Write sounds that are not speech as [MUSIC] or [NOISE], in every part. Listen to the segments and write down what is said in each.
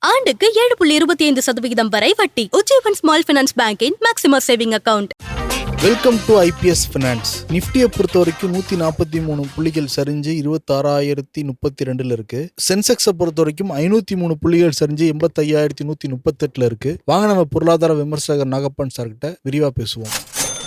ஆண்டுக்கு ஏழு புள்ளி இருபத்தி ஐந்து சதவிகிதம் வரை வட்டி. Ujjivan small finance பேங்கின் maximum saving account. Welcome to IPS finance. நிஃப்டியை பொறுத்த வரைக்கும் நூற்றி நாற்பத்தி மூணு புள்ளிகள் சரிஞ்சு இருபத்தாறாயிரத்தி முப்பத்தி ரெண்டில் இருக்கு. சென்செக்ஸை பொறுத்த வரைக்கும் ஐநூற்றி மூணு புள்ளிகள் சரிஞ்சு எண்பத்தையாயிரத்தி நூற்றி முப்பத்தெட்டில் இருக்கு. வாங்க நம்ம பொருளாதார விமர்சகர் நாகப்பன் சார்கிட்ட விரிவாக பேசுவோம்.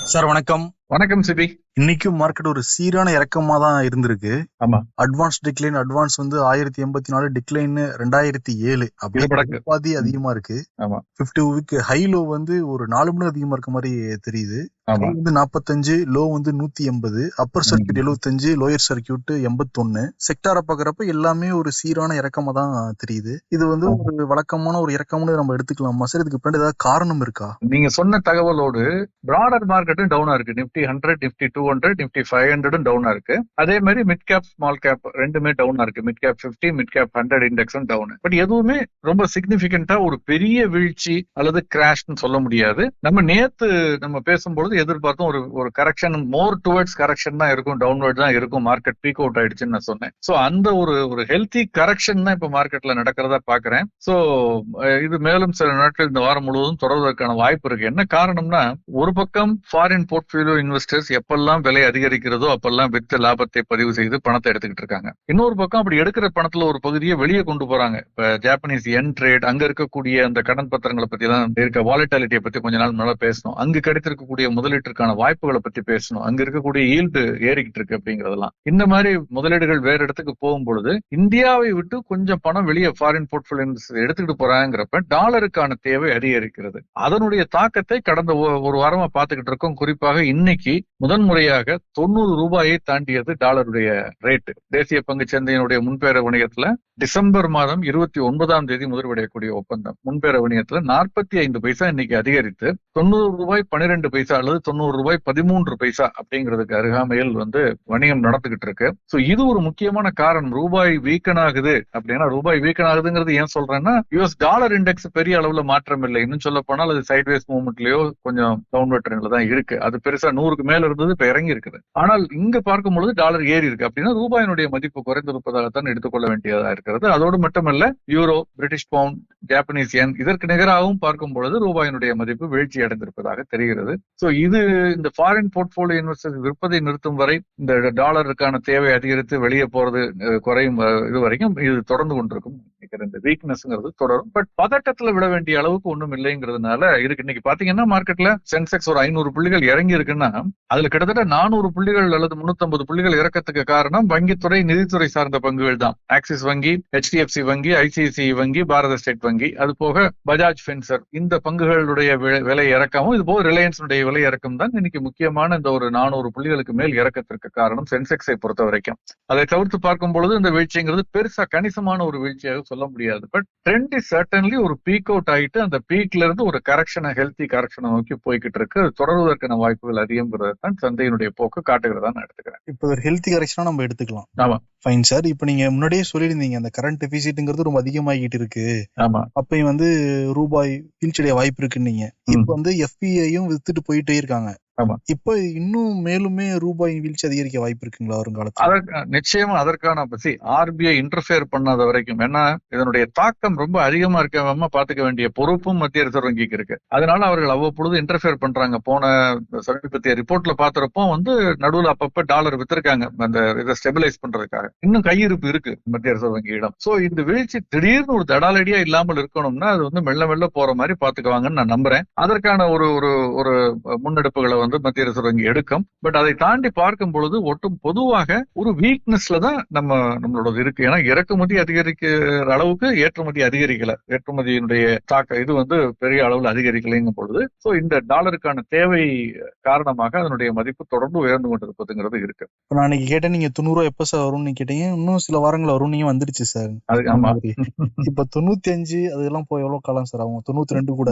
சார் வணக்கம். வணக்கம் சிபி. இன்னைக்கும் மார்க்கெட் ஒரு சீரான இறக்கமா தான் இருந்திருக்கு. ஆமா. அட்வான்ஸ் டிக்ளைன் அட்வான்ஸ் வந்து ஆயிரத்தி எண்பத்தி நாலு டிக்ளைன் ரெண்டாயிரத்தி ஏழு. இடப்படக்கு. பாதி அதிகமா இருக்கு. ஆமா. பிப்டி வீக் ஹை லோ வந்து ஒரு நாலு மணி அதிகமா இருக்க மாதிரி தெரியுது. வந்து நாற்பத்தஞ்சு லோ வந்து நூத்தி எண்பது அப்பர் சர்க்கியூட். எழுபத்தஞ்சு லோயர் சர்க்கியூட் எண்பத்தொன்னு. செக்டாரை பாக்குறப்ப எல்லாமே ஒரு சீரான இறக்கமா தான் தெரியுது. இது வந்து ஒரு வழக்கமான ஒரு இறக்கம்னு நம்ம எடுத்துக்கலாமா? சார் இதுக்கு பின்னாடி ஏதாவது காரணம் இருக்கா? நீங்க சொன்ன தகவலோடு பிராடர் மார்க்கெட்டும் டவுனா இருக்கு. Nifty hundred nifty two hundred nifty five ஹண்ட்ரடும் டவுனா இருக்கு. அதே மாதிரி மிட் கேப் ஸ்மால் கேப் ரெண்டுமே டவுனா இருக்கு. Mid cap fifty mid cap hundred இண்டெக்ஸும் down but எதுவுமே ரொம்ப சிக்னிபிகண்டா ஒரு பெரிய வீழ்ச்சி அல்லது கிராஷ்னு சொல்ல முடியாது. நம்ம நேத்து நம்ம பேசும்பொழுது எதிர்பார்த்தோம் ஒரு ஒரு கரெக்ஷன் மோர் டுவர்ட்ஸ் கரெக்ஷன் தான் இருக்கும் டவுன்வர்ட் தான் இருக்கும் மார்க்கெட் பீக் அவுட் ஆயிடுச்சுன்னு நான் சொன்னேன். சோ அந்த ஒரு ஒரு ஹெல்த்தி கரெக்ஷன் தான் இப்ப மார்க்கெட்ல நடக்கிறதா பாக்குறேன். சோ இது மேலும் சில நாட்கள் இந்த வாரம் முழுவதும் தொடர்வதற்கான வாய்ப்பு இருக்கு. என்ன காரணம்னா ஒரு பக்கம் ஃபாரின் போர்ட்ஃபோலியோ இன்வெஸ்டர்ஸ் எப்பெல்லாம் விலை அதிகரிக்கிறதோ அப்பெல்லாம் வித்து லாபத்தை பதிவு செய்து பணத்தை எடுத்துக்கிட்டு இருக்காங்க. இன்னொரு பக்கம் அப்படி எடுக்கிற பணத்துல ஒரு பகுதியை வெளியே கொண்டு போறாங்க. இப்ப ஜாப்பனீஸ் என் ட்ரேட் அங்க இருக்கக்கூடிய அந்த கடன் பத்திரங்களை பத்தி தான் இருக்க வாலட்டாலிட்டியை பத்தி கொஞ்ச நாள் முன்னாடி பேசணும். அங்கு கிடைத்திருக்கக்கூடிய முதலீட்டிற்கான வாய்ப்புகளை பத்தி பேசணும். அங்க இருக்கக்கூடிய ஈல்டு ஏறிக்கிட்டு இருக்கு அப்படிங்கறதெல்லாம். இந்த மாதிரி முதலீடுகள் வேற இடத்துக்கு போகும் பொழுது இந்தியாவை விட்டு கொஞ்சம் பணம் வெளியே ஃபாரின் போர்ட்ஃபோலியோஸ் எடுத்துக்கிட்டு போறாங்கிறப்ப டாலருக்கான தேவை அதிகரிக்கிறது. அதனுடைய தாக்கத்தை கடந்த ஒரு வாரமா பாத்துக்கிட்டு இருக்கோம். குறிப்பாக இன்னைக்கு முதன்முறையாக தொண்ணூறு ரூபாயை தாண்டியது டாலருடைய ரேட்டு தேசிய பங்கு சந்தையினுடைய முன்பேர வணிகத்துல டிசம்பர் மாதம் இருபத்தி ஒன்பதாம் தேதி முதல்வடையக்கூடிய ஒப்பந்தம். முன்பேர வணிகத்துல நாற்பத்தி ஐந்து பைசா இன்னைக்கு அதிகரித்து தொண்ணூறு ரூபாய் பன்னிரெண்டு பைசா அல்லது தொண்ணூறு ரூபாய் பதிமூன்று பைசா அப்படிங்கிறதுக்கு அருகாமையில் வந்து வணிகம் நடந்துகிட்டு இருக்கு. சோ இது ஒரு முக்கியமான காரணம். ரூபாய் வீக்கன் ஆகுது அப்படின்னா ரூபாய் வீக்கன் ஆகுதுங்கிறது ஏன் சொல்றேன்னா யூஎஸ் டாலர் இண்டெக்ஸ் பெரிய அளவுல மாற்றம் இல்லை. இன்னும் சொல்ல போனால் அது சைட்வேஸ் மூவ்மெண்ட்லயோ கொஞ்சம் டவுன்வர்ட் ட்ரெண்ட்ல தான் இருக்கு. அது பெருசா நூறுக்கு மேல இருந்தது இப்ப இறங்கி இருக்குது. ஆனால் இங்க பார்க்கும் பொழுது டாலர் ஏறி இருக்கு. அப்படின்னா ரூபாயினுடைய மதிப்பு குறைந்திருப்பதாகத்தான் எடுத்துக்கொள்ள வேண்டியதா இருக்கிறது. அதோடு மட்டுமல்ல euro British pound Japanese yen இதற்கு நிகராகவும் பார்க்கும் பொழுது ரூபாயினுடைய மதிப்பு வீழ்ச்சி அடைந்திருப்பதாக தெரிகிறது. சோ இது இந்த ஃபாரின் போர்ட்போலியோ இன்வெஸ்டர்ஸ் விற்பதை நிறுத்தும் வரை இந்த டாலருக்கான தேவை அதிகரித்து வெளியே போறது குறையும் இது வரைக்கும் இது தொடர்ந்து கொண்டிருக்கும். நினைக்கிறேன் இந்த வீக்னஸ்ங்கிறது தொடரும். பட் பதட்டத்துல விட வேண்டிய அளவுக்கு ஒண்ணும் இல்லைங்கிறதுனால இருக்கு இன்னைக்கு பாத்தீங்கன்னா மார்க்கெட்ல சென்செக்ஸ் ஒரு ஐநூறு புள்ளிகள் இறங்கி இருக்குன்னா அதுல கிட்டத்தட்ட நானூறு புள்ளிகள் அல்லது 350 புள்ளிகள் இறக்கத்துக்கு காரணம் வங்கித்துறை நிதித்துறை சார்ந்த பங்குகள் தான். ஆக்சிஸ் வங்கி ஹெச்டிஎஃப்சி வங்கி ஐசிஐசிஐ வங்கி பாரத ஸ்டேட் வங்கி. அது போக பஜாஜ் பென்சர் இந்த பங்குகளுடைய விலை இறக்கமும் இது போக ரிலையன்ஸ் விலை இறக்கம் தான் இன்னைக்கு முக்கியமான இந்த ஒரு நானூறு புள்ளிகளுக்கு மேல் இறக்கத்திற்கு காரணம் சென்செக்ஸை பொறுத்த வரைக்கும் அதை தவிர்த்து பார்க்கும் பொழுது இந்த வீழ்ச்சிங்கிறது பெருசா கணிசமான ஒரு வீழ்ச்சியாக சொல்ல முடியாது. பட் ட்ரெண்ட் இஸ் சர்டன்லி ஒரு பீக் அவுட் ஆயிட்டு அந்த பீக்ல இருந்து ஒரு கரெக்ஷனை ஹெல்த்தி கரெக்ஷனை நோக்கி போய்கிட்டு இருக்கு. தொடர்வதற்கான வாய்ப்புகள் அதிகம்ங்கிறது தான் சந்தையினுடைய போக்கு காட்டுகிறதா நான் எடுத்துக்கிறேன். இப்போ ஒரு ஹெல்த்தி கரெக்ஷனா நம்ம எடுத்துக்கலாம். ஆமா. ஃபைன் சார் இப்போ நீங்க முன்னாடியே சொல்லியிருந்தீங்க அந்த கரண்ட் டெபிசிட்ங்கிறது ரொம்ப அதிகமாகிட்டு இருக்கு. ஆமா. அப்பயும் வந்து ரூபாய் வீழ்ச்சியடைய வாய்ப்பு இருக்குன்னீங்க. இப்போ வந்து எஃபிஐயும் வித்துட்டு போயிட்டே இருக்காங்க. ஆமா. இப்போ இன்னும் மேலுமே ரூபாய் வீழ்ச்சி அதிகரிக்க வாய்ப்பு இருக்குங்களா வருங்காலத்துல? அதற்கு நிச்சயமா அதற்கான பசி ஆர்பிஐ இன்டர்ஃபியர் பண்ணாத வரைக்கும் ஏன்னா இதனுடைய தாக்கம் ரொம்ப அதிகமா இருக்காம பாத்துக்க வேண்டிய பொறுப்பும் மத்திய ரிசர்வ் வங்கிக்கு இருக்கு. அதனால அவர்கள் அவ்வப்பொழுது இன்டர்ஃபியர் பண்றாங்க. போன சமீபத்திய ரிப்போர்ட்ல பாக்குறப்போ வந்து நடுவுல அப்பப்ப டாலர் வித்திருக்காங்க. அந்த இதை ஸ்டெபிலைஸ் பண்றதுக்காக. இன்னும் கையிருப்பு இருக்கு மத்திய ரிசர்வ் வங்கியிடம். சோ இந்த வீழ்ச்சி திடீர்னு ஒரு தடாலடியா இல்லாமல் இருக்கணும்னா அது வந்து மெல்ல மெல்ல போற மாதிரி பாத்துக்குவாங்கன்னு நான் நம்புறேன். அதற்கான ஒரு ஒரு ஒரு முன்னெடுப்புகளை வந்து மத்திய ரிசர்வ் வங்கி எடுக்கும். பட் அதை தாண்டி பார்க்கும் பொழுது ஒட்டும் பொதுவாக ஒரு வீக்னஸ்ல தான் நம்ம நம்மளோட இருக்கு. ஏன்னா இறக்குமதி அதிகரிக்கிற அளவுக்கு ஏற்றுமதி அதிகரிக்கல. ஏற்றுமதியினுடைய தாக்க இது வந்து பெரிய அளவுல அதிகரிக்கலைங்கும் பொழுது. சோ இந்த டாலருக்கான தேவை காரணமாக அதனுடைய மதிப்பு தொடர்ந்து உயர்ந்து கொண்டிருப்பதுங்கிறது இருக்கு. இப்போ நான் அன்னைக்கு கேட்டேன் நீங்க தொண்ணூறு எப்ப சார் வரும்னு கேட்டீங்க. இன்னும் சில வாரங்கள் வரும் நீங்க வந்துருச்சு சார் அது ஆமா. இப்ப தொண்ணூத்தி அஞ்சு அதெல்லாம் போய் எவ்வளவு காலம் சார் ஆகும்? தொண்ணூத்தி ரெண்டு கூட.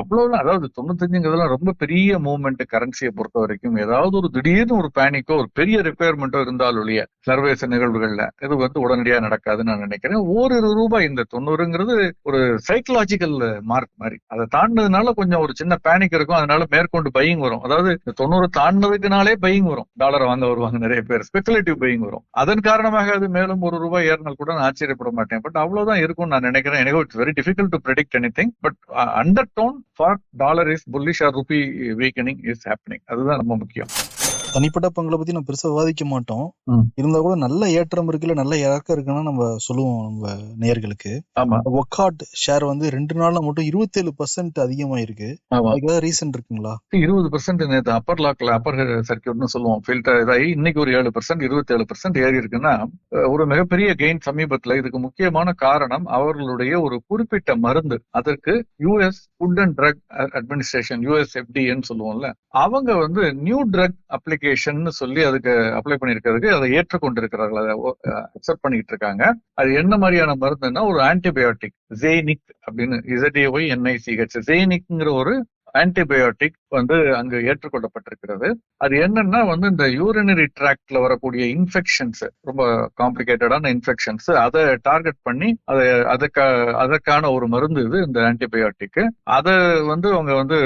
அவ்வளவுதான். அதாவது தொண்ணூத்தஞ்சுங்கிறதுலாம் ரொம்ப பெரிய மூவ்மெண்ட் கரன்சியை பொறுத்த வரைக்கும் ஏதாவது ஒரு திடீர்னு ஒரு பேனிக்கோ ஒரு பெரிய ரிப்பேர்மெண்ட்டோ இருந்தால் ஒழிய சர்வேச நிகழ்வுகள்ல இது வந்து உடனடியா நடக்காதுன்னு நான் நினைக்கிறேன். ஓரிரு ரூபாய் இந்த தொண்ணூறுங்கிறது ஒரு சைக்கலாஜிக்கல் மார்க் மாதிரி. அதை தாண்டினதுனால கொஞ்சம் ஒரு சின்ன பேனிக் இருக்கும். அதனால மேற்கொண்டு பையிங் வரும். அதாவது இந்த தொண்ணூறு தாண்டினதுக்குனாலே பையிங் வரும். டாலர் வாங்க வருவாங்க நிறைய பேர். ஸ்பெகுலேட்டிவ் பையிங் வரும். அதன் காரணமாக அது மேலும் ஒரு ரூபாய் ஏறினால் கூட நான் ஆச்சரியப்பட மாட்டேன். பட் அவ்வளவுதான் இருக்கும்னு நான் நினைக்கிறேன். எனக்கு it's very difficult to predict anything but undertone for dollar is bullish or rupee weakening is happening அதுதான் ரொம்ப முக்கியம். தனிப்பட்ட பங்களை பத்தி நம்ம பெருசா விவாதிக்க மாட்டோம். இருந்தா கூட நல்ல ஏற்றம் இருக்குல்ல நல்ல இறக்கம் இருக்குன்னா நம்ம சொல்லுவோம் நம்ம நேயர்களுக்கு. ஆமா. ஒக்காட் ஷேர் வந்து ரெண்டு நாள்ல மட்டும் இருபத்தேழு பர்சன்ட் அதிகமாயிருக்கு. அதுக்கு ஏதாவது ரீசன் இருக்குங்களா? இருபது பர்சன்ட் நேற்று அப்பர் லாக்ல அப்பர் சர்க்கியூட்னு சொல்லுவோம். ஃபில்டர் இதாகி இன்னைக்கு ஒரு ஏழு பர்சன்ட் இருபத்தி ஏழு பர்சன்ட் ஏறி இருக்குன்னா ஒரு மிகப்பெரிய கெயின் சமீபத்துல இதுக்கு முக்கியமான காரணம் அவர்களுடைய ஒரு குறிப்பிட்ட மருந்து. அதற்கு US food and drug administration US எஃப்டின்னு சொல்லுவோம்ல. அவங்க வந்து நியூ ட்ரக் அப்ளிகேஷன் சொல்லி அதுக்கு அப்ளை பண்ணிருக்கிறதுக்கு அதை ஏற்றுக்கொண்டிருக்கிறார்கள். அதை அக்செப்ட் பண்ணிட்டு இருக்காங்க அது என்ன மாதிரியான மருந்துன்னா ஒரு ஆன்டிபயோட்டிக் ஜெய்னிக் அப்படின்னு இசடிஒய் என்ஐசிஹெச் ஜெய்னிக்ங்கிற ஒரு ஆன்டிபயோட்டிக் வந்து அங்கு ஏற்றுக்கொள்ளப்பட்டிருக்கிறது. அது என்னன்னா வந்து இந்த யூரினரி ட்ராக்ட்ல வரக்கூடிய இன்ஃபெக்ஷன்ஸ் ரொம்ப காம்ப்ளிகேட்டடான இன்ஃபெக்ஷன்ஸ் அதை டார்கெட் பண்ணி அதை அதுக்கு அதற்கான ஒரு மருந்து இது இந்த ஆன்டிபயோட்டிக் அதை வந்து அவங்க வந்து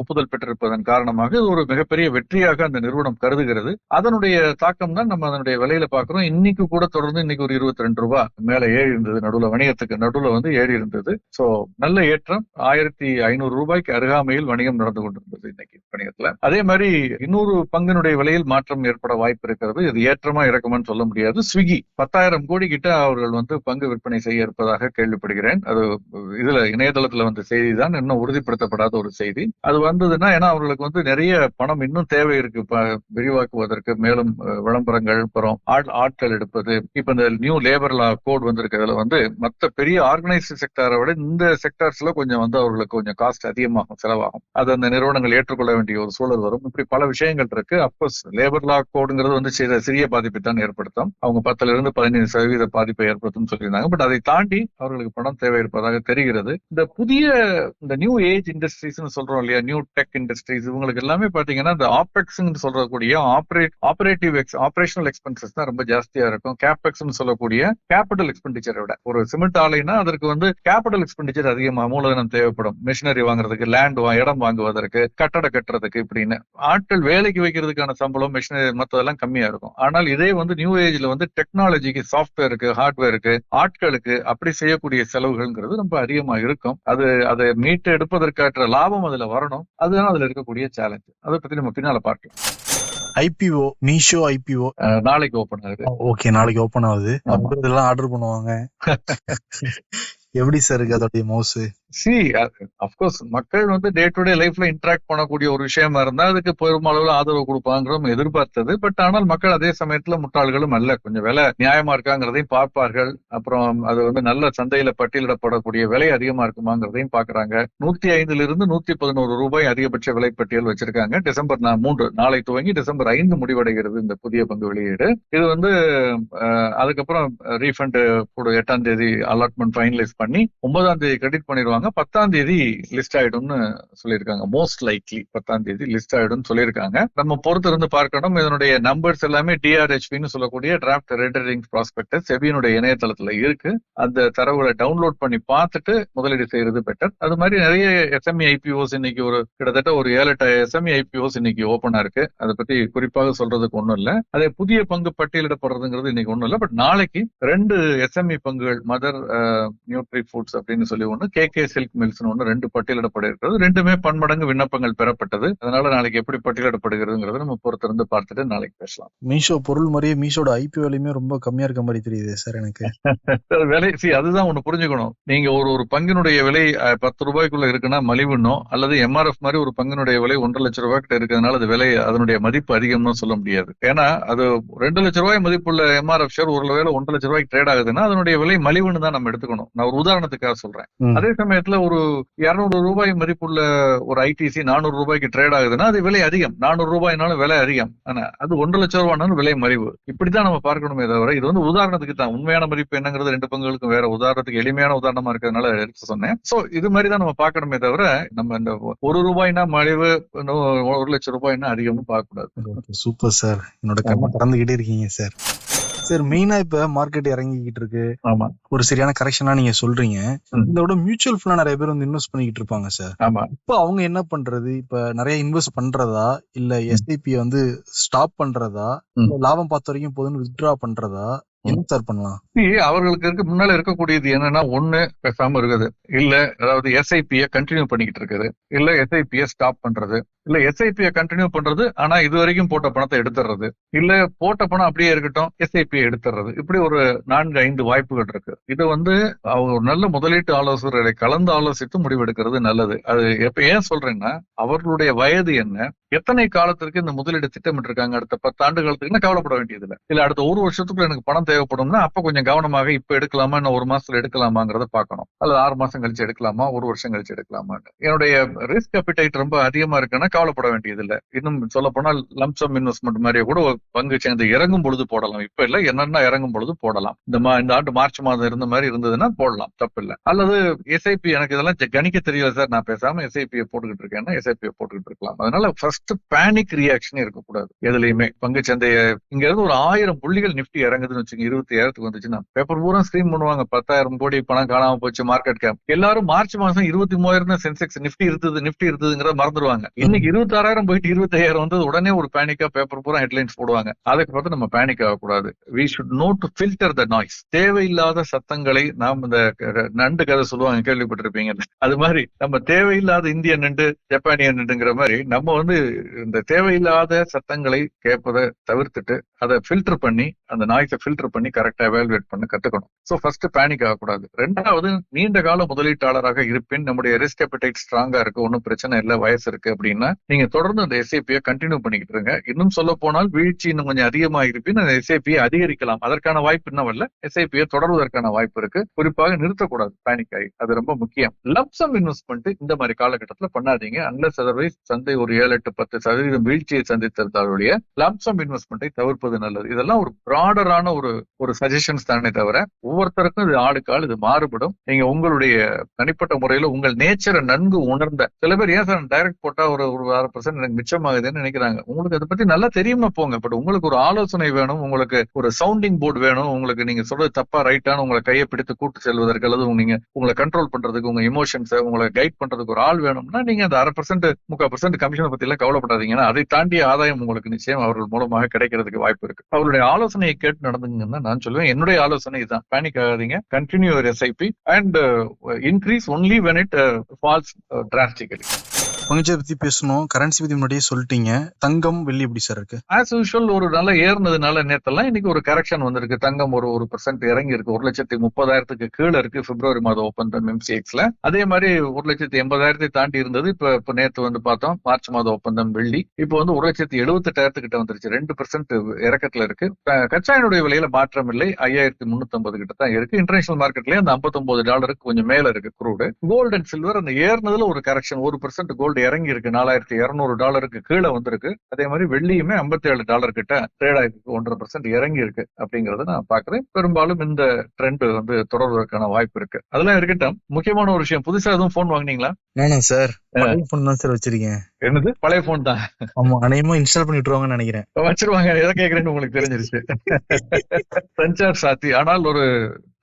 ஒப்புதல் பெற்றிருப்பதன் காரணமாக இது ஒரு மிகப்பெரிய வெற்றியாக அந்த நிறுவனம் கருதுகிறது. அதனுடைய தாக்கம் தான் நம்ம அதனுடைய விலையில பாக்குறோம் இன்னைக்கு கூட தொடர்ந்து இன்னைக்கு ஒரு இருபத்தி ரெண்டு ரூபாய் மேல ஏறி இருந்தது நடுவுல வணிகத்துக்கு நடுவுல வந்து ஏறி இருந்தது சோ நல்ல ஏற்றம். ஆயிரத்தி ஐநூறு ரூபாய்க்கு அருகாமையில் வணிகம் நடந்து கொண்டிருந்தது. இன்னைக்கு வணிகத்துல அதே மாதிரி இன்னொரு பங்கினுடைய விலையில் மாற்றம் ஏற்பட வாய்ப்பு இருக்கிறது. இது ஏற்றமா இறக்குமான்னு சொல்ல முடியாது. ஸ்விக்கி பத்தாயிரம் கோடி கிட்ட அவர்கள் வந்து பங்கு விற்பனை செய்ய இருப்பதாக கேள்விப்படுகிறேன். அது இதுல இணையதளத்துல வந்த செய்தி தான் இன்னும் உறுதிப்படுத்தப்படாத ஒரு செய்தி. அது வந்ததுன்னா ஏன்னா அவர்களுக்கு வந்து நிறைய பணம் இன்னும் தேவை இருக்கு. ப- விரிவாக்குவதற்கு மேலும் விளம்பரங்கள் அப்புறம் ஆட்- ஆட்கள் எடுப்பது. இப்ப இந்த நியூ லேபர் லா கோட் வந்திருக்கிறதுல வந்து மத்த பெரிய ஆர்கனைஸ்டு செக்டாரை விட இந்த செக்டார்ஸ்ல கொஞ்சம் வந்து அவர்களுக்கு கொஞ்சம் காஸ்ட் அதிகமாகும் செலவாகும். அது அந்த நிறுவனங்கள் ஏற்றுக்கொள்ள வேண்டிய ஒரு சூழல் வரும். இப்படி பல விஷயங்கள் இருக்கு. அப்கோர்ஸ் லேபர் லா கோடுங்கிறது வந்து சில சிறிய பாதிப்பை தான் ஏற்படுத்தும். அவங்க பத்துல இருந்து பதினைந்து சதவீத பாதிப்பை ஏற்படுத்தும் சொல்லியிருந்தாங்க. பட் அதை தாண்டி அவர்களுக்கு பணம் தேவை இருப்பதாக தெரிகிறது. இந்த புதிய இந்த நியூ ஏஜ் இண்டஸ்ட்ரீஸ்னு சொல்றோம் இல்லையா? நியூ டெக் இண்டஸ்ட்ரீஸ் இவங்களுக்கு எல்லாமே பாத்தீங்கன்னா இந்த ஆப்எக்ஸ் சொல்லக்கூடிய operate operative ex operational expenses தான் ரொம்ப ஜாஸ்தியா இருக்கும். கேபெக்ஸ் சொல்லக்கூடிய கேபிட்டல் எக்ஸ்பெண்டிச்சரை விட. ஒரு சிமெண்ட் ஆலைனா அதற்கு வந்து கேபிட்டல் எக்ஸ்பெண்டிச்சர் அதிகமாக மூலதனம் தேவைப்படும். மிஷினரி வாங்குறதுக்கு லேண்ட் இடம் வாங்குவதற்கு கட்டட கட்டுறதுக்கு இப்படின்னு. ஆட்கள் வேலைக்கு வைக்கிறதுக்கான சம்பளம் மிஷினரி மத்ததெல்லாம் கம்மியா இருக்கும். ஆனால் இதே வந்து நியூ ஏஜ்ல வந்து டெக்னாலஜிக்கு சாஃப்ட்வேருக்கு ஹார்ட்வேருக்கு ஆட்களுக்கு அப்படி செய்யக்கூடிய செலவுகள்ங்கிறது ரொம்ப அதிகமா இருக்கும். அது அதை மீட்டு எடுப்பதற்காற்ற லாபம் அதுல வரணும். அதுதான் அதுல இருக்கக்கூடிய சேலஞ்ச் அதை பத்தி நம்ம பின்னால பார்க்கலாம். ஐபிஓ மீஷோ ஐபிஓ நாளைக்கு ஓபன் ஆகுது. ஓகே நாளைக்கு ஓபன் ஆகுது. அப்ப இதெல்லாம் ஆர்டர் பண்ணுவாங்க. [LAUGHS] எப்படி சார் இருக்கு அதோடைய மவுஸ் சி அப்கோர்ஸ் uh, மக்கள் வந்து டே டு டே லைஃப்ல இன்ட்ராக்ட் பண்ணக்கூடிய ஒரு விஷயமா இருந்தா அதுக்கு பெருமளவுல ஆதரவு கொடுப்பாங்கிறோம் எதிர்பார்த்தது. பட் ஆனால் மக்கள் அதே சமயத்துல முட்டாள்களும் அல்ல. கொஞ்சம் விலை நியாயமா இருக்காங்கிறதையும் பார்ப்பார்கள். அப்புறம் அது வந்து நல்ல சந்தையில பட்டியலிடப்படக்கூடிய விலை அதிகமா இருக்குமாங்கிறதையும் பாக்குறாங்க நூத்தி ஐந்துல இருந்து நூத்தி பதினோரு ரூபாய் அதிகபட்ச விலை பட்டியல் வச்சிருக்காங்க. டிசம்பர் மூன்று நாளை துவங்கி டிசம்பர் ஐந்து முடிவடைகிறது இந்த புதிய பங்கு வெளியீடு. இது வந்து அதுக்கப்புறம் ரீஃபண்ட் எட்டாம் தேதி அலாட்மெண்ட் ஃபைனலைஸ் பண்ணி ஒன்பதாம் தேதி கிரெடிட் பண்ணிடுவாங்க. பத்தாம் தேதி லிஸ்ட் ஆயிடும்னு சொல்லியிருக்காங்க. மோஸ்ட் லைக்லி பத்தாம் தேதி லிஸ்ட் ஆயிடும்னு சொல்லியிருக்காங்க. நம்ம பொறுத்திருந்து பார்க்கணும். இதனுடைய நம்பர்ஸ் எல்லாமே டிஆர்ஹெச்பின்னு சொல்லக்கூடிய டிராஃப்ட் ரெண்டரிங் ப்ராஸ்பெக்டர் செபியினுடைய இணையதளத்துல இருக்கு. அந்த தரவுகளை டவுன்லோட் பண்ணி பார்த்துட்டு முதலீடு செய்யறது பெட்டர் அது மாதிரி நிறைய எஸ்எம்இ ஐபிஓஸ் இன்னைக்கு ஒரு கிட்டத்தட்ட ஒரு ஏழு எட்டு எஸ்எம்இ ஐபிஓஸ் இன்னைக்கு ஓப்பனா இருக்கு. அதை பத்தி குறிப்பாக சொல்றதுக்கு ஒண்ணும் இல்ல. அதே புதிய பங்கு பட்டியலிடப்படுறதுங்கிறது இன்னைக்கு ஒண்ணும் இல்லை. பட் நாளைக்கு ரெண்டு எஸ்எம்இ பங்குகள் மதர் நியூட்ரி ஃபுட்ஸ் அப்படின்னு சொல்லி ஒன்று கே கே சில்க் மில்ஸ் ஒண்ணு ரெண்டு பட்டியலிடப்பட இருக்கிறது ரெண்டுமே பன்மடங்கு விண்ணப்பங்கள் பெறப்பட்டது. அதனால நாளைக்கு எப்படி பட்டியலிடப்படுகிறதுங்கிறத நம்ம பொறுத்திருந்து பார்த்துட்டு நாளைக்கு பேசலாம். மீஷோ பொருள் மாதிரியே மீஷோட ஐபிஓ விலையுமே ரொம்ப கம்மியா இருக்க மாதிரி தெரியுது சார் எனக்கு. விலை சி அதுதான் ஒண்ணு புரிஞ்சுக்கணும். நீங்க ஒரு ஒரு பங்கினுடைய விலை பத்து ரூபாய்க்குள்ள இருக்குன்னா மலிவுன்னோ அல்லது எம்ஆர்எஃப் மாதிரி ஒரு பங்கினுடைய விலை ஒன்றரை லட்சம் ரூபாய் கிட்ட இருக்கிறதுனால அது விலை அதனுடைய மதிப்பு அதிகம்னு சொல்ல முடியாது. ஏன்னா அது ரெண்டு லட்சம் ரூபாய் மதிப்புள்ள எம்ஆர்எஃப் ஷேர் ஒரு வேளை ஒன்றரை லட்சம் ரூபாய்க்கு ட்ரேட் ஆகுதுன்னா அதனுடைய விலை மலிவுன்னு தான் நம்ம எடுத்துக்கணும். நான் ஒரு உதாரணத்துக்காக சொல்றேன். அதே சமயத்துல மார்க்கெட்ல ஒரு இருநூறு ரூபாய் மதிப்புள்ள ஒரு ஐடிசி நானூறு ரூபாய்க்கு ட்ரேட் ஆகுதுன்னா அது விலை அதிகம். நானூறு ரூபாய்னாலும் விலை அதிகம். ஆனா அது ஒன்றரை லட்சம் ரூபாய்னாலும் விலை மலிவு இப்படித்தான் நம்ம பார்க்கணுமே தவிர இது வந்து உதாரணத்துக்கு தான். உண்மையான மதிப்பு என்னங்கிறது ரெண்டு பங்குகளுக்கும் வேற. உதாரணத்துக்கு எளிமையான உதாரணமா இருக்கிறதுனால எடுத்து சொன்னேன். சோ இது மாதிரி தான் நம்ம பார்க்கணுமே தவிர நம்ம இந்த ஒரு ரூபாய்னா மலிவு ஒரு லட்சம் ரூபாய்னா அதிகம்னு பார்க்க கூடாது சூப்பர் சார் என்னோட கண்ணை திறந்துகிட்டே இருக்கீங்க சார் சார் மெயினா இப்ப மார்க்கெட் இறங்கிக்கிட்டு இருக்கு. ஆமா. ஒரு சரியான கரெக்ஷனா நீங்க சொல்றீங்க. இதோட மியூச்சுவல் ஃபண்ட்ல நிறைய பேர் வந்து இன்வெஸ்ட் பண்ணிக்கிட்டு இருப்பாங்க சார் ஆமா. இப்ப அவங்க என்ன பண்றது? இப்ப நிறைய இன்வெஸ்ட் பண்றதா? இல்ல எஸ்ஐபி வந்து ஸ்டாப் பண்றதா? லாபம் பார்த்த வரைக்கும் போதுன்னு வித்ட்ரா பண்றதா? என்ன சார் பண்ணலாம்? அவர்களுக்கு இருக்க. முன்னால இருக்கக்கூடியது என்னன்னா ஒண்ணு பேசாம இருக்குது. இல்ல அதாவது எஸ்ஐபிய கண்டினியூ பண்ணிக்கிட்டு இருக்குது. இல்ல எஸ்ஐபிய ஸ்டாப் பண்றது. இல்ல எஸ்ஐபியை கண்டினியூ பண்றது ஆனா இது வரைக்கும் போட்ட பணத்தை எடுத்துறது இல்ல போட்ட பணம் அப்படியே இருக்கட்டும் எஸ்ஐபியை எடுத்துறது இப்படி ஒரு நான்கு ஐந்து வாய்ப்புகள் இருக்கு. இது வந்து அவங்க ஒரு நல்ல முதலீட்டு ஆலோசகர்களை கலந்து ஆலோசித்து முடிவெடுக்கிறது நல்லது. அது எப்ப ஏன் சொல்றேன்னா அவர்களுடைய வயது என்ன எத்தனை காலத்திற்கு இந்த முதலீடு திட்டமிட்டிருக்காங்க அடுத்த பத்து ஆண்டு காலத்துக்கு கவலைப்பட வேண்டியதில்லை. இல்ல அடுத்த ஒரு வருஷத்துக்குள்ள எனக்கு பணம் தேவைப்படும்னா அப்ப கொஞ்சம் கவனமாக இப்ப எடுக்கலாமா இன்னும் ஒரு மாசத்துல எடுக்கலாமாங்கிறத பார்க்கணும். அல்லது ஆறு மாசம் கழிச்சு எடுக்கலாமா ஒரு வருஷம் கழிச்சு எடுக்கலாமா என்னுடைய ரிஸ்க் அப்பிடைட் ரொம்ப அதிகமா இருக்குன்னா கவலைப்பட வேண்டியதில்லை. இன்னும் சொல்ல போனால் லம்சம் இன்வெஸ்ட்மெண்ட் மாதிரியே கூட பங்கு சேர்ந்து இறங்கும் பொழுது போடலாம். இப்ப இல்ல என்னன்னா இறங்கும் பொழுது போடலாம். இந்த மா இந்த ஆண்டு மார்ச் மாதம் இருந்த மாதிரி இருந்ததுன்னா போடலாம். தப்பு இல்லை அல்லது எஸ்ஐபி எனக்கு இதெல்லாம் கணிக்க தெரியல சார். நான் பேசாம எஸ்ஐபியை போட்டுக்கிட்டு இருக்கேன்னா எஸ்ஐபியை போட்டுக்கிட்டு இருக்கலாம். அதனால ஃபர்ஸ்ட் பேனிக் ரியாக்ஷன் இருக்கக்கூடாது. எதுலையுமே. பங்கு சந்தைய இங்க இருந்து ஒரு ஆயிரம் புள்ளிகள் நிப்டி இறங்குதுன்னு வச்சுங்க இருபத்தி ஏழத்துக்கு வந்துச்சுன்னா. பேப்பர் பூரா ஸ்ட்ரீம் பண்ணுவாங்க. பத்தாயிரம் கோடி பணம் காணாம போச்சு மார்க்கெட் கேப் எல்லாரும் மார்ச் மாசம் இருபத்தி மூவாயிரம் தான் சென்செக்ஸ் நிப்டி இருந்தது நிப்டி இருந்ததுங்கிறத மறந்துடுவாங்க இன்னைக்கு இருபத்தாறாயிரம் போயிட்டு இருபத்தாயிரம் வந்தது உடனே ஒரு பேனிக்கா பேப்பர் பூரா ஹெட்லைன்ஸ் போடுவாங்க. அதுக்கு பார்த்து நம்ம பேனிக் ஆகக்கூடாது. We should know to filter the noise தேவையில்லாத சத்தங்களை நாம் இந்த நண்டு கதை சொல்லுவாங்க கேள்விப்பட்டிருப்பீங்க. அது மாதிரி நம்ம தேவையில்லாத இந்திய நண்டு ஜப்பானிய நண்டுங்கிற மாதிரி நம்ம வந்து இந்த தேவையில்லாத சத்தங்களை கேட்பதை தவிர்த்துட்டு அதை ஃபில்டர் பண்ணி அந்த நாய்ஸை ஃபில்டர் பண்ணி கரெக்டா எவாலுவேட் பண்ண கத்துக்கணும். சோ ஃபர்ஸ்ட் பேனிக் ஆகக்கூடாது. ரெண்டாவது நீண்ட கால முதலீட்டாளராக இருப்பின் நம்முடைய ரிஸ்க் appetite ஸ்ட்ராங்கா இருக்கு ஒன்றும் பிரச்சனை இல்லை வயசு இருக்கு அப்படின்னா நீங்க தொடர்ந்து அந்த எஸ்ஐபியை கண்டினியூ பண்ணிக்கிட்டு இருங்க. இன்னும் சொல்ல போனால் வீழ்ச்சி இன்னும் கொஞ்சம் அதிகமாக இருப்பின் அந்த எஸ்ஐபியை அதிகரிக்கலாம். அதற்கான வாய்ப்பு இன்னும் வரல. எஸ்ஐபியை தொடர்வதற்கான வாய்ப்பு இருக்கு. குறிப்பாக நிறுத்தக்கூடாது. பேனிக் ஆகி. அது ரொம்ப முக்கியம். லப்சம் இன்வெஸ்ட்மெண்ட் இந்த மாதிரி காலகட்டத்தில் பண்ணாதீங்க. அன்லஸ் அதர்வைஸ் சந்தை ஒரு ஏழு எட்டு பத்து சதவீதம் வீழ்ச்சியை சந்தித்திருந்தாலுடைய லம்சம் இன்வெஸ்ட்மெண்ட்டை தவிர்ப்பது நல்லது. இதெல்லாம் ஒரு ப்ராடரான ஒரு ஒரு சஜஷன்ஸ் தானே தவிர ஒவ்வொருத்தருக்கும் இது ஆளுக்கு ஆள் இது மாறுபடும். நீங்க உங்களுடைய தனிப்பட்ட முறையில உங்கள் நேச்சரை நன்கு உணர்ந்த சில பேர் ஏன் சார் டைரக்ட் போட்டா ஒரு ஒரு ஆறு பர்சன்ட் எனக்கு மிச்சமாகுதுன்னு நினைக்கிறாங்க. உங்களுக்கு அதை பத்தி நல்லா தெரியுமா போங்க. பட் உங்களுக்கு ஒரு ஆலோசனை வேணும் உங்களுக்கு ஒரு சவுண்டிங் போர்டு வேணும் உங்களுக்கு நீங்க சொல்றது தப்பா ரைட்டான உங்களை கையை பிடித்து கூட்டு செல்வதற்கு அல்லது நீங்க உங்களை கண்ட்ரோல் பண்றதுக்கு உங்க இமோஷன்ஸை உங்களை கைட் பண்றதுக்கு ஒரு ஆள் வேணும்னா நீங்க அந்த அரை பர்சன்ட் முக்கால் பர்சன்ட் கமிஷனை பத்தி எல்லாம் கவலைப்படாதீங்கன்னா அதை தாண்டிய ஆதாயம் உங்களுக்கு நிச்சயம் அவர்கள் மூலமாக கிடைக்கிறதுக்கு வாய்ப்பு இருக்கு. அவருடைய ஆலோசனையை கேட்டு நடந்துங்கன்னா நான் சொல்லுவேன். என்னுடைய ஆலோசனை இதுதான். பேனிக் ஆகாதீங்க. Continue SIP and increase only when it falls drastically பங்குச்சை பத்தி பேசணும். கரன்சி பத்தி முன்னாடியே சொல்லிட்டீங்க. தங்கம் வெள்ளி எப்படி சார் இருக்கு? ஆஸ் யூஷுவல் ஒரு நல்ல ஏறினதுனால நேத்தெல்லாம் இன்னைக்கு ஒரு கரெக்ஷன் வந்திருக்கு. தங்கம் ஒரு ஒரு பர்சன்ட் இறங்கி இருக்கு ஒரு லட்சத்தி முப்பதாயிரத்துக்கு கீழே இருக்கு பிப்ரவரி மாதம் ஒப்பந்தம் எம்சிஎக்ஸ்ல அதே மாதிரி ஒரு லட்சத்தி எண்பதாயிரத்தை தாண்டி இருந்தது. இப்ப இப்ப நேத்து வந்து பார்த்தோம். மார்ச் மாத ஒப்பந்தம் வெள்ளி. இப்போ வந்து ஒரு லட்சத்தி எழுபத்தெட்டாயிரத்து கிட்ட வந்துருச்சு. ரெண்டு பர்சன்ட் இறக்கத்துல இருக்கு. கச்சாயினுடைய விலையில மாற்றம் இல்லை. ஐயாயிரத்தி முன்னூத்தி ஐம்பது கிட்ட தான் இருக்கு. இன்டர்நேஷனல் மார்க்கெட்லயே அந்த 59 டாலருக்கு கொஞ்சம் மேல இருக்கு குரூடு கோல்டு அண்ட் சில்வர் அந்த ஏறினதுல ஒரு கரெக்ஷன் ஒரு பர்சன்ட் கோல்டு இறங்கி இருக்கு நாலாயிரத்தி இருநூறு டாலருக்கு கீழே வந்திருக்கு. அதே மாதிரி வெள்ளியுமே 57 ஏழு டாலர் கிட்ட ட்ரேட் ஆயிருக்கு. ஒன்றரை பர்சன்ட் இறங்கி இருக்கு அப்படிங்கறத நான் பாக்குறேன் பெரும்பாலும் இந்த ட்ரெண்ட் வந்து தொடர்வதற்கான வாய்ப்பு இருக்கு. அதெல்லாம் இருக்கட்டும். முக்கியமான ஒரு விஷயம். புதுசா எதுவும் போன் வாங்குனீங்களா? சார். போன் தான் சார் வச்சிருக்கேன். என்னது? பழைய போன் தான். ஆமா அநேகமா இன்ஸ்டால் பண்ணி விட்டுருவாங்கன்னு நினைக்கிறேன். வச்சிருவாங்க. எதை கேக்குறேன்னு உங்களுக்கு தெரிஞ்சிருச்சு. [LAUGHS] சஞ்சார் சாத்தி. ஆனால் ஒரு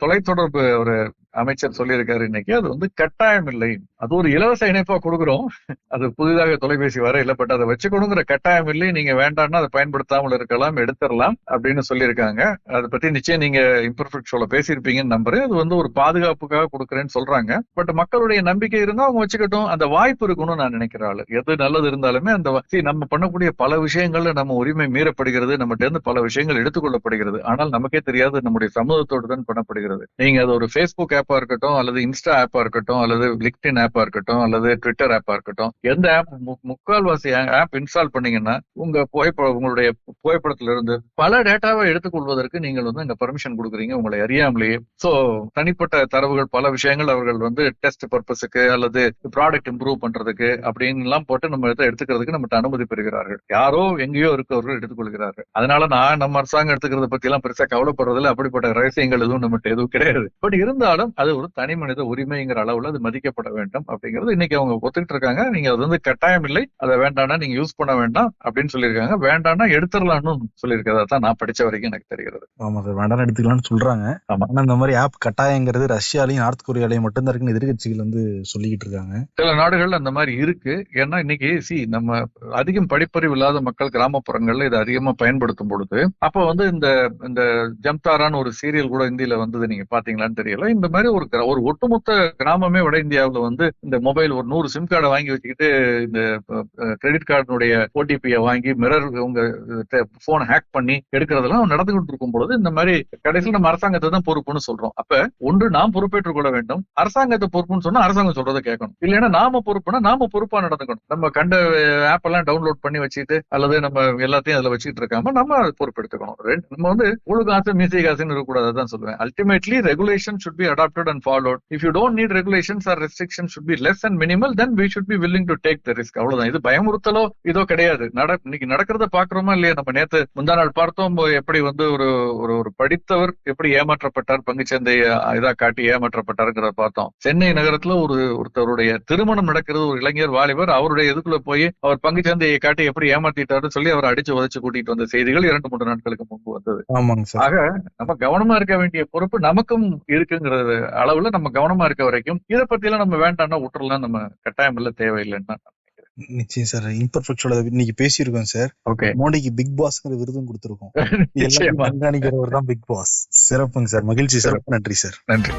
தொலைத்தொடர்பு ஒரு அமைச்சர் சொல்லியிருக்காரு இன்னைக்கு அது வந்து கட்டாயம் இல்லை. அது ஒரு இலவச இணைப்பா கொடுக்குறோம். அது புதிதாக தொலைபேசி வர இல்லை பட் அதை வச்சுக்கணுங்கிற கட்டாயம் இல்லை. நீங்க வேண்டாம்னா அதை பயன்படுத்தாமல் இருக்கலாம் எடுத்துடலாம் அப்படின்னு சொல்லியிருக்காங்க. அதை பத்தி நிச்சயம் நீங்க இம்பர்ஃபெக்ட் ஷோல பேசியிருப்பீங்கன்னு நம்புறேன். அது வந்து ஒரு பாதுகாப்புக்காக கொடுக்குறேன்னு சொல்றாங்க. பட் மக்களுடைய நம்பிக்கை இருந்தா அவங்க வச்சுக்கட்டும். அந்த வாய்ப்பு இருக்கணும்னு நான் நினைக்கிற ஆளு. எது நல்லது இருந்தாலுமே அந்த நம்ம பண்ணக்கூடிய பல விஷயங்கள்ல நம்ம உரிமை மீறப்படுகிறது நம்மகிட்ட இருந்து பல விஷயங்கள் எடுத்துக்கொள்ளப்படுகிறது. ஆனால் நமக்கே தெரியாது நம்முடைய சமூகத்தோடு தான் பண்ணப்படுகிறது. நீங்க அது ஒரு பேஸ்புக் ஆப்பா இருக்கட்டும் அல்லது இன்ஸ்டா ஆப்பா இருக்கட்டும் அல்லது லிங்க்டின் ஆப்பா இருக்கட்டும் அல்லது ட்விட்டர் ஆப்பா இருக்கட்டும் எந்த ஆப் முக்கால்வாசி ஆப் இன்ஸ்டால் பண்ணீங்கன்னா உங்க புகைப்படம் உங்களுடைய புகைப்படத்துல இருந்து பல டேட்டாவை எடுத்துக்கொள்வதற்கு நீங்கள் வந்து அங்க பர்மிஷன் கொடுக்குறீங்க உங்களை அறியாமலேயே. சோ தனிப்பட்ட தரவுகள் பல விஷயங்கள் அவர்கள் வந்து டெஸ்ட் பர்பஸுக்கு அல்லது ப்ராடக்ட் இம்ப்ரூவ் பண்றதுக்கு அப்படின்னு எல்லாம் போட்டு நம்ம இதை எடுத்துக்கிறதுக்கு நம்ம அனுமதி பெறுகிறார்கள். யாரோ எங்கேயோ இருக்கவர்கள் எடுத்துக்கொள்கிறார்கள் அதனால நான் நம்ம அரசாங்கம் எடுத்துக்கிறத பத்தி எல்லாம் பெருசா கவலைப்படுறதுல அப்படிப்பட்ட ரகசியங்கள் எதுவும் நம்மகிட்ட எதுவும் கிடையாது. பட் இருந்தாலும் அது ஒரு தனி மனித உரிமைங்கிற அளவுல அது மதிக்கப்பட வேண்டும் அப்படிங்கிறது இன்னைக்கு அவங்க ஒத்துக்கிட்டு இருக்காங்க. நீங்க அது வந்து கட்டாயம் இல்லை. அதை வேண்டாம்னா நீங்க யூஸ் பண்ண வேண்டாம் அப்படின்னு சொல்லியிருக்காங்க. வேண்டாம்னா எடுத்துடலாம்னு சொல்லியிருக்கிறதா தான் நான் படிச்ச வரைக்கும் எனக்கு தெரிகிறது. ஆமா சார். வேண்டாம் எடுத்துக்கலாம்னு சொல்றாங்க. ஆமா. இந்த மாதிரி ஆப் கட்டாயங்கிறது ரஷ்யாலையும் நார்த் கொரியாலையும் மட்டும்தான் இருக்குன்னு எதிர்கட்சிகள் வந்து சொல்லிக்கிட்டு இருக்காங்க. சில நாடுகள் அந்த மாதிரி இருக்கு. ஏன்னா இன்னைக்கு சி நம்ம அதிகம் படிப்பறிவு இல்லாத மக்கள் கிராமப்புறங்கள்ல இதை அதிகமா பயன்படுத்தும் பொழுது அப்ப வந்து இந்த இந்த ஜம்தாரான்னு ஒரு சீரியல் கூட இந்தியில வந்தது நீங்க பாத்தீங்களான்னு தெரியல. இந்த மாதிரி ஒரு ஒரு ஒட்டுமொத்த கிராமமே வட இந்தியாவில் வந்து இந்த மொபைல் ஒரு நூறு சிம் கார்டை வாங்கி வச்சுக்கிட்டு இந்த கிரெடிட் கார்டினுடைய ஓடிபியை வாங்கி மிரர் உங்க போன் ஹேக் பண்ணி எடுக்கிறதெல்லாம் நடந்துகிட்டு இருக்கும் பொழுது இந்த மாதிரி கடைசியில் நம்ம அரசாங்கத்தை தான் பொறுப்புன்னு சொல்றோம். அப்ப ஒன்று நாம் பொறுப்பேற்றுக் கொள்ள வேண்டும். அரசாங்கத்தை பொறுப்புன்னு சொன்னா அரசாங்கம் சொல்றதை கேட்கணும். இல்லைன்னா நாம பொறுப்புனா நாம பொறுப்பா நடந்துக்கணும். நம்ம கண்ட ஆப் எல்லாம் டவுன்லோட் பண்ணி வச்சுட்டு அல்லது நம்ம எல்லாத்தையும் அதுல வச்சுட்டு இருக்காம நம்ம பொறுப்பெடுத்துக்கணும். ரெண்டு- நம்ம வந்து உழுகு காசு மீசை காசுன்னு இருக்கக்கூடாது தான் சொல்லுவேன். Ultimately regulation should be adopt adopted and followed. If you don't need regulations or restrictions should be less and minimal then we should be willing to take the risk. அவ்வளவுதான். இது பயமுறுத்தலோ இதோ கிடையாது. நட இன்னைக்கு நடக்கிறத பாக்குறோமா இல்லையா? நம்ம நேத்து முந்தா நாள் பார்த்தோம் எப்படி வந்து ஒரு ஒரு ஒரு படித்தவர் எப்படி ஏமாற்றப்பட்டார் பங்குச்சந்தை இதா காட்டி ஏமாற்றப்பட்டாருங்கிறத பார்த்தோம். சென்னை நகரத்துல ஒரு ஒருத்தருடைய திருமணம் நடக்கிறது ஒரு இளைஞர் வாலிபர் அவருடைய இதுக்குள்ள போய் அவர் பங்குச்சந்தையை காட்டி எப்படி ஏமாத்திட்டாருன்னு சொல்லி அவர் அடிச்சு உதச்சு கூட்டிட்டு வந்த செய்திகள் இரண்டு மூன்று நாட்களுக்கு முன்பு வந்தது. ஆக நம்ம கவனமா இருக்க வேண்டிய பொறுப்பு நமக்கும் இருக்குங்கிறது அளவுல நம்ம கவனமா இருக்க வரைக்கும் இதை பத்தி எல்லாம் நம்ம வேண்டாம்னா விட்டுறலாம் நம்ம கட்டாயம் இல்ல தேவையில்லைன்னா நிச்சயம் சார். இம்பர்ஃபெக்டோட இன்னைக்கு பேசியிருக்கோம் சார். ஓகே. மோடிக்கு பிக் பாஸ்ங்கிற விருதும் கொடுத்திருக்கோம். [LAUGHS] கண்காணிக்கிறவர் தான் பிக் பாஸ். சிறப்புங்க சார். மகிழ்ச்சி சார். நன்றி சார். நன்றி.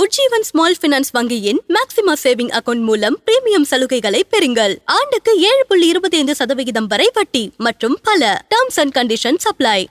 உஜ்ஜீவன் ஸ்மால் பினான்ஸ் வங்கியின் மேக்ஸிமா சேவிங் அக்கவுண்ட் மூலம் பிரீமியம் சலுகைகளை பெறுங்கள். ஆண்டுக்கு ஏழு புள்ளி இருபத்தி ஐந்து சதவிகிதம் வரை வட்டி மற்றும் பல. Terms and condition apply.